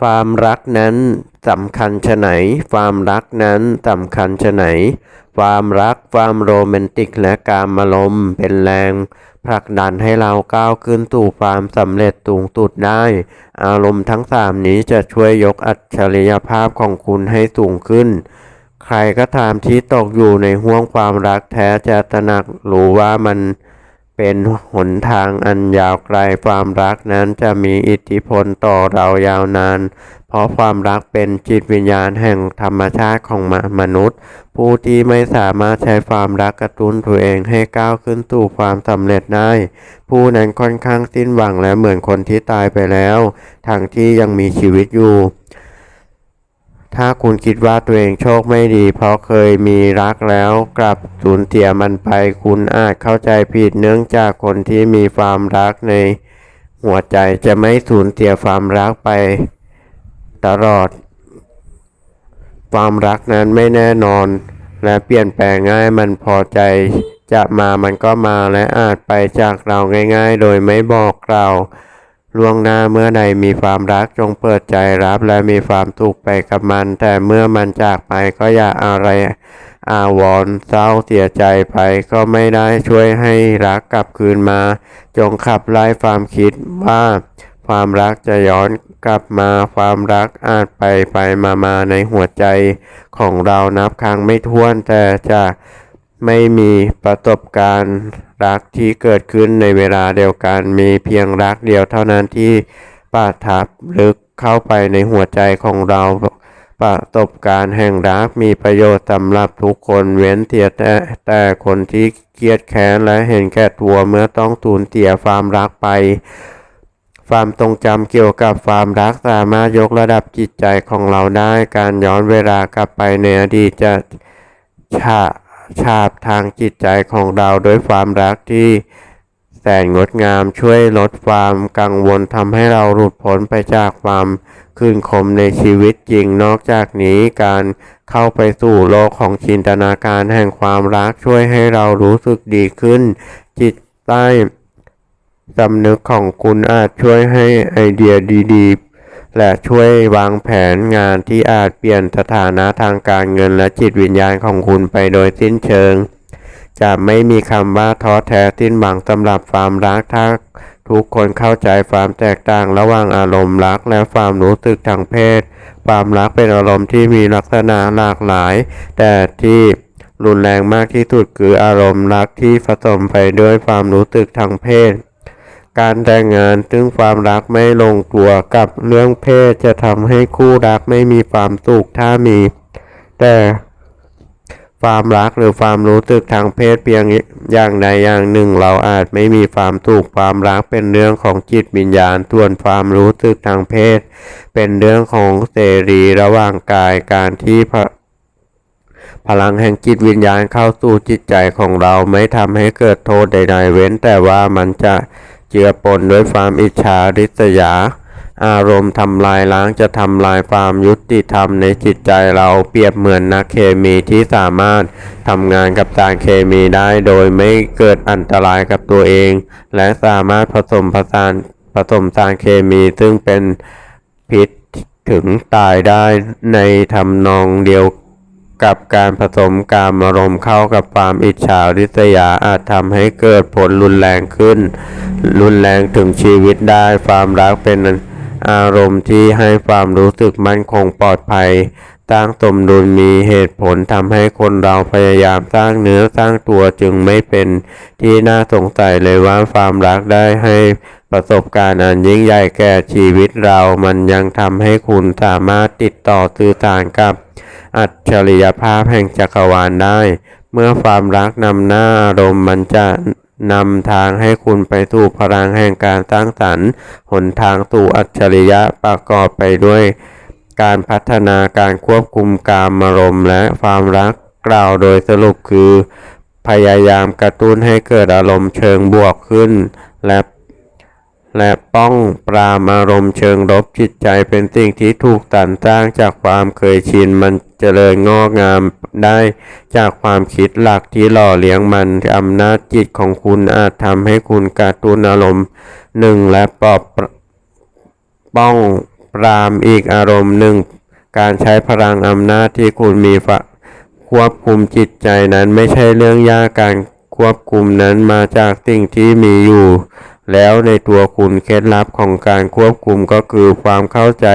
ความรักนั้นสำคัญชะไหน ความรักนั้นสำคัญชะไหน ความรักความโรแมนติกและการมารมณ์เป็นแรงผลักดันให้เราก้าวขึ้นสู่ความสำเร็จสูงสุดได้ อารมณ์ทั้งสามนี้จะช่วยยกอัจฉริยภาพของคุณให้สูงขึ้น ใครก็ตามที่ตกอยู่ในห่วงความรักแท้จะตระหนักรู้ว่ามัน เป็นหนทางอันยาวไกลความรักนั้นจะมีอิทธิพลต่อเรายาวนาน เพราะความรักเป็นจิตวิญญาณแห่งธรรมชาติของมมนุษย์ ผู้ที่ไม่สามารถใช้ความรักกระตุ้นตัวเองให้ก้าวขึ้นสู่ความสำเร็จได้ ผู้นั้นค่อนข้างสิ้นหวังและเหมือนคนที่ตายไปแล้ว ทั้งที่ยังมีชีวิตอยู่ ถ้าคุณคิดว่าตัวเองโชคไม่ดี เพราะเคยมีรักแล้วกลับสูญเสียมันไป คุณอาจเข้าใจผิดเนื่องจากคนที่มีความรักในหัวใจจะไม่สูญเสียความรักไป ตลอด ความรักนั้นไม่แน่นอน และเปลี่ยนแปลงง่ายมันพอใจจะมามันก็มาและอาจไปจากเราง่าย ๆ โดยไม่บอกกล่า ล่วงหน้าเมื่อใดมีความรักจงเปิดใจรับและมีความสุขไปกับมัน แต่เมื่อมันจากไปก็อย่าอะไร อาวรณ์เศร้าเสียใจไปก็ไม่ได้ช่วยให้รักกลับคืนมา จงขับไล่ความคิดว่า ความรักจะย้อนกลับมาความรักอาจไปไปมามาในหัวใจของเรานับครั้งไม่ถ้วนแต่จะไม่มีประสบการณ์ รักที่เกิดขึ้นในเวลาเดียวกันมีเพียงรักเดียวเท่านั้นที่ประทับลึกเข้าไปในหัวใจของเราประสบการณ์แห่งรักมีประโยชน์สำหรับทุกคนเว้นเสียแต่แต่คนที่เครียดแค้นและเห็นแก่ตัวเมื่อต้องสูญเสียความรักไป ความทรงจำเกี่ยวกับความรักสามารถยกระดับจิตใจของเราได้ การย้อนเวลากลับไปในอดีตจะฉา ฉาบทางจิตใจของเราด้วยความรักที่แสนงดงามช่วยลดความกังวลทำให้เราหลุดพ้นไปจากความขึ้นคมในชีวิตจริงนอกจากนี้การเข้าไปสู่โลกของจินตนาการแห่งความรักช่วยให้เรารู้สึกดีขึ้น จิตใต้สำนึกของคุณอาจช่วยให้ไอเดียดี ๆ และช่วยวางแผนงานที่อาจเปลี่ยนสถานะทางการเงินและจิตวิญญาณของคุณไปโดยสิ้นเชิง จะไม่มีคำว่าท้อแท้สิ้นหวังสำหรับความรักถ้าทุกคนเข้าใจความแตกต่างระหว่างอารมณ์รักและความรู้สึกทางเพศ ความรักเป็นอารมณ์ที่มีลักษณะหลากหลาย แต่ที่รุนแรงมากที่สุดคืออารมณ์รักที่ผสมไปด้วยความรู้สึกทางเพศ การแต่งงานซึ่งความรักไม่ลงตัวกับเรื่องเพศจะทำให้คู่รักไม่มีความสุขถ้ามี แต่ความรักหรือความรู้สึกทางเพศเพียงอย่างใดอย่างหนึ่ง เราอาจไม่มีความสุขความรักเป็นเรื่องของจิตวิญญาณส่วนความรู้สึกทางเพศ เป็นเรื่องของเสรีระหว่างกายการที่พพลังแห่งจิตวิญญาณเข้าสู่จิตใจของเราไม่ทำให้เกิดโทษใดๆเว้นแต่ว่ามันจะ เจือปนด้วยความอิจฉาริษยา อารมณ์ทำลายล้างจะทำลายความยุติธรรมในจิตใจเราเปรียบเหมือนนักเคมีที่สามารถทำงานกับสารเคมีได้โดยไม่เกิดอันตรายกับตัวเอง และสามารถผสมผสานผสมสารเคมีซึ่งเป็นพิษถึงตายได้ในทำนองเดียว กับการผสมการอารมณ์เข้ากับความอิจฉาริษยาอาจทำให้เกิดผลรุนแรงขึ้น รุนแรงถึงชีวิตได้ความรักเป็นอารมณ์ที่ให้ความรู้สึกมั่นคงปลอดภัยสร้างสมดุลมีเหตุผลทำให้คนเราพยายามสร้างเนื้อสร้างตัวจึงไม่เป็นที่น่าสงสัยเลยว่าความรักได้ให้ประสบการณ์อันยิ่งใหญ่แก่ชีวิตเรา มันยังทำให้คุณสามารถติดต่อสื่อสารกับ อัจฉริยภาพแห่งจักรวาลได้ เมื่อความรักนำหน้าอารมณ์มันจะนำทางให้คุณไปสู่พลังแห่งการสร้างสรรค์ หนทางสู่อัจฉริยะประกอบไปด้วยการพัฒนาการควบคุมการอารมณ์และความรักกล่าวโดยสรุปคือ พยายามกระตุ้นให้เกิดอารมณ์เชิงบวกขึ้น และ และป้องปรามอารมณ์เชิงลบจิตใจเป็นสิ่งที่ถูกตันสร้างจากความเคยชินมันเจริญงอกงามได้จากความคิดหลักที่หล่อเลี้ยงมันอำนาจจิตของคุณอาจทำให้คุณกระตุ้นอารมณ์หนึ่งและปอบป้องปรามอีกอารมณ์หนึ่งการใช้พลังอำนาจที่คุณมีฝควบคุมจิตใจนั้นไม่ใช่เรื่องยากการควบคุมนั้นมาจากสิ่งที่มีอยู่ แล้วในตัวคุณเคล็ดลับของการควบคุมก็คือความเข้าใจ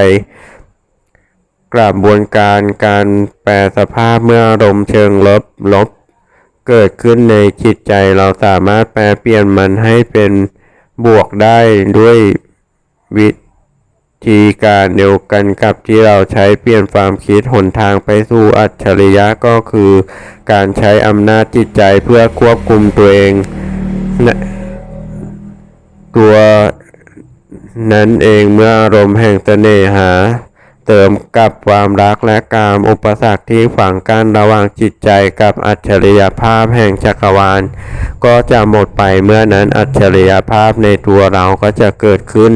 กระบวนการการแปลสภาพเมื่ออารมณ์เชิงลบลบ เกิดขึ้นในจิตใจเราสามารถแปลเปลี่ยนมันให้เป็นบวกได้ด้วยวิธีการเดียวกันกับที่เราใช้เปลี่ยนความคิดหนทางไปสู่อัจฉริยะก็คือ การใช้อำนาจจิตใจเพื่อควบคุมตัวเองนะ ตัวนั้นเองเมื่ออารมณ์แห่งเสน่หา เติมกับความรักและการอุปสรรคที่ฝังกั้นระหว่างจิตใจกับอัจฉริยภาพแห่งจักรวาล ก็จะหมดไปเมื่อนั้นอัจฉริยภาพในตัวเราก็จะเกิดขึ้น